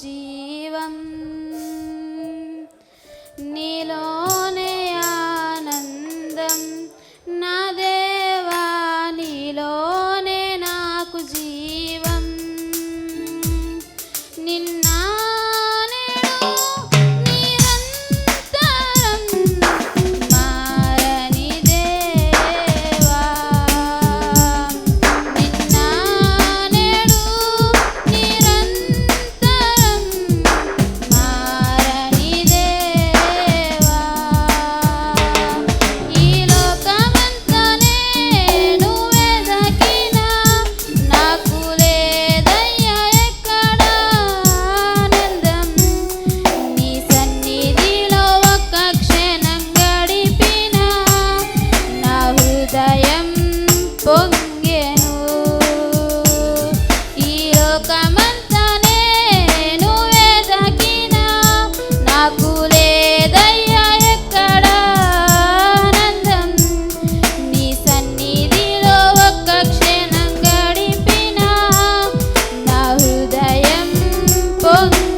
జీవం. నీలో పొంగెను. ఈ లోకమంతా నేను వెదకిన నాకు లేదయ్యా నీ సన్నిధిలో ఒక్క క్షణం నా హృదయం పొంగ